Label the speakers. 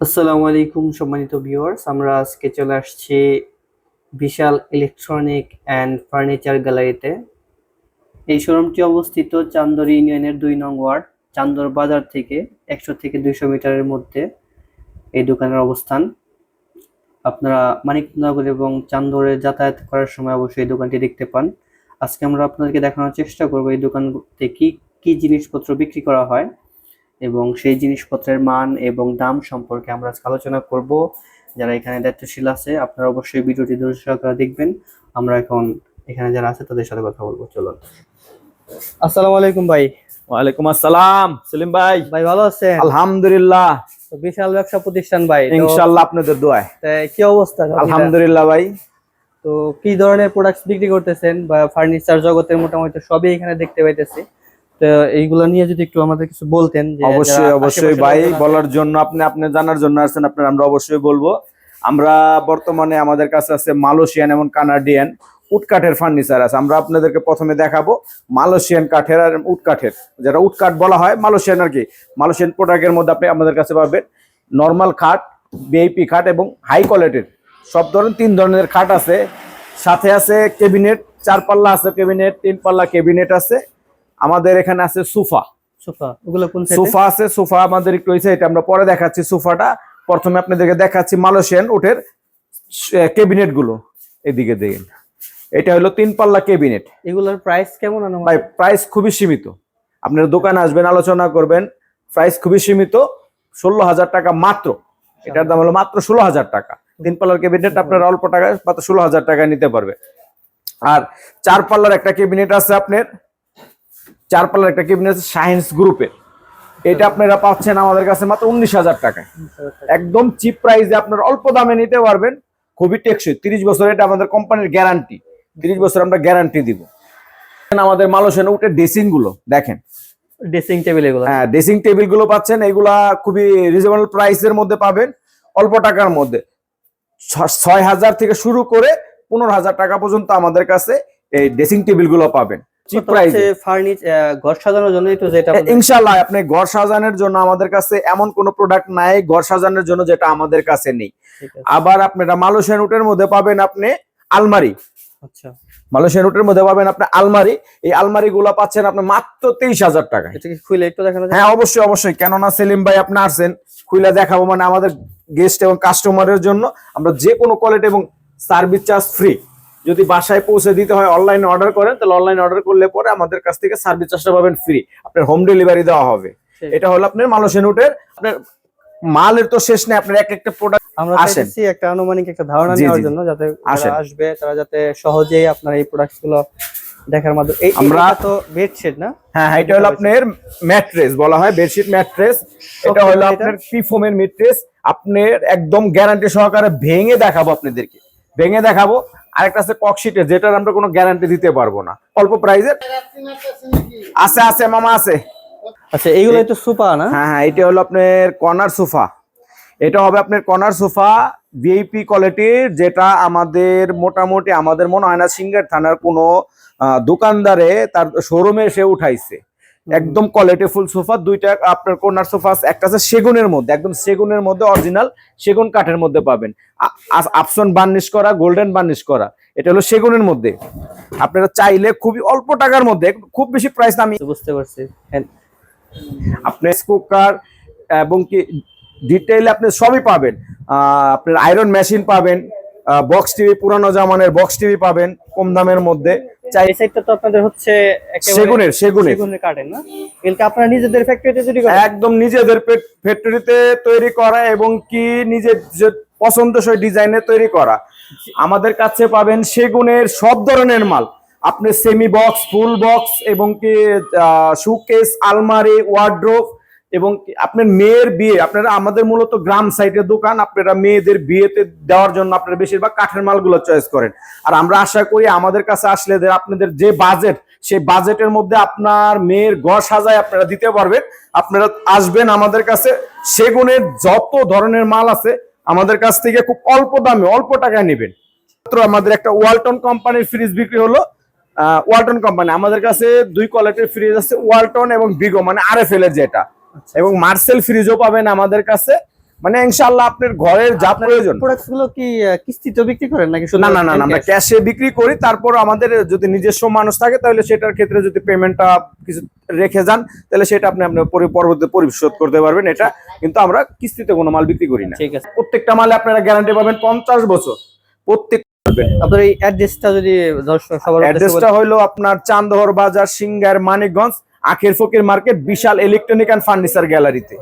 Speaker 1: আসসালামু আলাইকুম, সম্মানিত ভিউয়ার্স আমরা আজকে চলে আসছি বিশাল ইলেকট্রনিক অ্যান্ড ফার্নিচার গ্যালারিতে এই শোরুমটি অবস্থিত চান্দর ইউনিয়নের দুই নং ওয়ার্ড, চান্দর বাজার থেকে একশো থেকে দুইশো মিটারের মধ্যে এই দোকানের অবস্থান। আপনারা মানিকনগর এবং চান্দরে যাতায়াত করার সময় অবশ্যই এই দোকানটি দেখতে পান। আজকে আমরা আপনাদেরকে দেখানোর চেষ্টা করব এই দোকানতে কি কি জিনিসপত্র বিক্রি করা হয়। এবং সেই জিনিসপত্রের মান এবং দাম সম্পর্কে আমরা আজকে আলোচনা করব। যারা এখানে দায়িত্বশীল আছে আপনারা অবশ্যই ভিডিওটি ধৈর্য সহকারে দেখবেন। আমরা এখন এখানে যারা আছে তাদের সাথে কথা বলব। চলুন। আসসালামু আলাইকুম ভাই।
Speaker 2: ওয়ালাইকুম আসসালাম। সেলিম ভাই।
Speaker 1: ভাই ভালো আছেন?
Speaker 2: আলহামদুলিল্লাহ।
Speaker 1: তো বিশাল ব্যবসা প্রতিষ্ঠান ভাই
Speaker 2: ইনশাআল্লাহ আপনাদের দোয়ায়।
Speaker 1: কি অবস্থা?
Speaker 2: আলহামদুলিল্লাহ ভাই।
Speaker 1: তো কি ধরনের প্রোডাক্টস বিক্রি করতেছেন বা ফার্নিচার জগতের মোটামুটি সবই এখানে দেখতে পাইতেছি। তো এইগুলো নিয়ে যদি একটু আমাদের কিছু বলতেন
Speaker 2: অবশ্যই অবশ্যই। ভাই বলার জন্য আপনি আপনি জানার জন্য আসছেন আপনার আমরা অবশ্যই বলব। আমরা বর্তমানে আমাদের কাছে আছে মালয়েশিয়ান এবং কানাডিয়ান উড কাঠের ফার্নিচার আছে। আমরা আপনাদেরকে প্রথমে দেখাবো মালয়েশিয়ান কাঠের আর উড কাঠের যেটা কাঠ বলা হয় মালয়েশিয়ান আর কি। মালয়েশিয়ান প্রোডাক্টের মধ্যে আপনি আমাদের কাছে পাবেন নর্মাল খাট বিআইপি খাট এবং হাই কোয়ালিটির। সব ধরনের তিন ধরনের খাট আছে। সাথে আছে কেবিনেট চার পাল্লা আছে কেবিনেট তিন পাল্লা কেবিনেট আছে। আমাদের এখানে আছে সোফা।
Speaker 1: সোফা
Speaker 2: আছে সোফা আমাদের একটু হয়েছে এটা আমরা পরে দেখাচ্ছি সোফাটা। প্রথমে আপনাদেরকে দেখাচ্ছি মালয়েশিয়ান উঠের কেবিনেটগুলো এদিকে দেখেন। এটা হলো তিন পাল্লা কেবিনেট
Speaker 1: এগুলোর প্রাইস কেমন
Speaker 2: ভাই প্রাইস খুবই সীমিত। আপনার দোকানে আসবেন আলোচনা করবেন। প্রাইস খুবই সীমিত ষোলো হাজার টাকা মাত্র। এটার দাম হলো মাত্র ষোলো হাজার টাকা। তিন পাল্লার কেবিনেট আপনার অল্প টাকায় মাত্র ষোলো হাজার টাকায় নিতে পারবে। আর চার পাল্লার একটা কেবিনেট আছে আপনার চার পাল্লার একটা কেবিনেট আছে সায়েন্স গ্রুপের এটা আপনারা পাচ্ছেন আমাদের কাছে মাত্র উনিশ হাজার টাকায়। একদম চিপ প্রাইসে আপনার অল্প দামে নিতে পারবেন। খুবই টেকসই। তিরিশ বছর এটা আমাদের কোম্পানির গ্যারান্টি তিরিশ বছর আমরা গ্যারান্টি দিব। আমাদের মালয়েশিয়ান উঠে ড্রেসিংগুলো দেখেন।
Speaker 1: ড্রেসিং টেবিল এগুলো।
Speaker 2: হ্যাঁ ড্রেসিং টেবিলগুলো পাচ্ছেন। এগুলা খুবই রিজনেবল প্রাইসের মধ্যে পাবেন। অল্প টাকার মধ্যে। ছয় হাজার থেকে শুরু করে পনেরো হাজার টাকা পর্যন্ত আমাদের কাছে এই ড্রেসিং টেবিলগুলো পাবেন। চিপ প্রাইসে
Speaker 1: ফার্নিচার ঘর সাজানোর জন্য তো যেটা বললেন।
Speaker 2: ইনশাল্লাহ আপনি ঘর সাজানোর জন্য আমাদের কাছে এমন কোন প্রোডাক্ট নাই ঘর সাজানোর জন্য যেটা আমাদের কাছে নেই। আবার আপনারা মালয়েশিয়ান উটের মধ্যে পাবেন আপনি আলমারি।
Speaker 1: আচ্ছা।
Speaker 2: মালয়েশিয়ান উটের মধ্যে পাবেন আপনি আলমারি। এই আলমারি গুলা পাচ্ছেন আপনি মাত্র তেইশ হাজার টাকায়।
Speaker 1: এটা কি খুলে একটু দেখানো যায়?
Speaker 2: হ্যাঁ অবশ্যই অবশ্যই। কেননা সেলিম ভাই আপনি আসছেন খুলে দেখাবো মানে আমাদের গেস্ট এবং কাস্টমারের জন্য আমরা যে কোনো কোয়ালিটি এবং সার্ভিস চার্জ ফ্রি যদি বাসায় পৌঁছে দিতে হয় অনলাইনে অর্ডার করেন তাহলে অনলাইনে অর্ডার করলে পরে আমাদের কাছ থেকে সার্ভিস চার্জটা পাবেন ফ্রি আপনার হোম ডেলিভারি দেওয়া হবে। এটা হলো আপনার মালয়েশিয়ান উটের আপনার মালের তো শেষ নেই আপনার এক একটা প্রোডাক্ট
Speaker 1: আমরা
Speaker 2: আসেন।
Speaker 1: একটা আনুমানিক একটা ধারণা নেওয়ার জন্য যাতে আসবে তারা যাতে সহজেই আপনার এই দেখার মাধ্যমে
Speaker 2: আমরা-
Speaker 1: তো বেডশিট না?
Speaker 2: হ্যাঁ হ্যাঁ, এটা হলো আপনার ম্যাট্রেস বলা হয় বেডশিট ম্যাট্রেস এটা হলো? আপনার ম্যাট্রেস আপনার একদম গ্যারান্টি সহকারে ভেঙে দেখাবো আপনাদেরকে। ভেঙে দেখাবো। আরেকটা আছে ককশিটের যেটার আমরা কোনো গ্যারান্টি দিতে পারব না। অল্প প্রাইজের আছে আছে মামা আছে।
Speaker 1: আচ্ছা এইগুলো তো সুপা না?
Speaker 2: হ্যাঁ হ্যাঁ এটা হলো আপনার কর্নার সোফা এটা হবে আপনার কর্নার সোফা ভিআইপি কোয়ালিটির যেটা আমাদের মোটামুটি আমাদের মনে হয় না সিঙ্গার থানার কোনো দোকানদারে তার শোরুমে এসে উঠাইছে। একদম কোয়ালিটিফুল সোফা দুইটা আপনার কর্নার সোফা আছে একটা আছে সেগুনের মধ্যে একদম সেগুনের মধ্যে অরিজিনাল সেগুন কাঠের মধ্যে পাবেন। আপসন বার্নিশ করা গোল্ডেন বার্নিশ করা এটা হলো সেগুনের মধ্যে। আপনারা চাইলে খুবই অল্প টাকার মধ্যে খুব বেশি প্রাইস আমি
Speaker 1: বুঝতে পারছি। হ্যাঁ,
Speaker 2: আপনি কুকার এবং কি ডিটেইলে আপনি সবই পাবেন। আপনার আয়রন মেশিন পাবেন বক্স টিভি পুরানো জামানের বক্স টিভি পাবেন কম দামের মধ্যে।
Speaker 1: এই সাইডটা তো আপনাদের হচ্ছে
Speaker 2: সেগুনের সেগুনের।
Speaker 1: সেগুনের কাঠের না? এগুলো আপনারা নিজেদের ফ্যাক্টরিতে তৈরি করেন।
Speaker 2: একদম নিজেদের ফ্যাক্টরিতে তৈরি করা এবং কি নিজের যে পছন্দসই ডিজাইনে তৈরি করা। আমাদের কাছে পাবেন সেগুনের সব ধরনের মাল। আপনি সেমি বক্স ফুল বক্স এবং কি সুকেস আলমারি ওয়ার্ড্রোপ এবং আপনার মেয়ের বিয়ে, আপনারা আমাদের মূলত গ্রাম সাইডের দোকান, আপনারা মেয়েদের বিয়েতে দেওয়ার জন্য আপনারা বেশিরভাগ কাঠের মালগুলো চয়েস করেন। আর আমরা আশা করি আমাদের কাছে আসলে আপনাদের যে বাজেট সেই বাজেটের মধ্যে আপনার মেয়ের ঘর সাজায় আপনারা দিতে পারবেন। আপনারা আসবেন আমাদের কাছে সেগুনের যত ধরনের মাল আছে, আমাদের কাছ থেকে খুব অল্প দামে, অল্প টাকায় নেবেন। আমাদের একটা ওয়ালটন কোম্পানির ফ্রিজ বিক্রি হলো। ওয়ালটন কোম্পানি আমাদের কাছে দুই কোয়ালিটির ফ্রিজ আছে ওয়ালটন এবং বিগো মানে আর এফ এল এর যেটা। এবং মার্সেল ফ্রিজও পাবেন আমাদের কাছে। মানে ইনশাআল্লাহ আপনার ঘরের যা প্রয়োজন।
Speaker 1: প্রোডাক্টসগুলো কি কিস্তিতে বিক্রি করেন নাকি
Speaker 2: না না না আমরা ক্যাশে বিক্রি করি তারপর আমাদের যদি নিজস্ব মানুষ থাকে তাহলে সেটার ক্ষেত্রে যদি পেমেন্টটা কিছু রেখে যান তাহলে সেটা আপনি আপনার পরে- পরবর্তীতে পরিশোধ করতে পারবেন এটা কিন্তু আমরা কিস্তিতে কোনো মাল বিক্রি করি না।
Speaker 1: ঠিক আছে।
Speaker 2: প্রত্যেকটা মালে আপনারা গ্যারান্টি পাবেন পঞ্চাশ বছর। প্রত্যেক
Speaker 1: আপনার এই অ্যাড্রেসটা যদি দর্শক সবার
Speaker 2: অ্যাড্রেসটা হলো আপনার চান্দহর বাজার সিঙ্গার মানিকগঞ্জ। আখের ফোকের market Bishal electronic and furniture গ্যালারিতে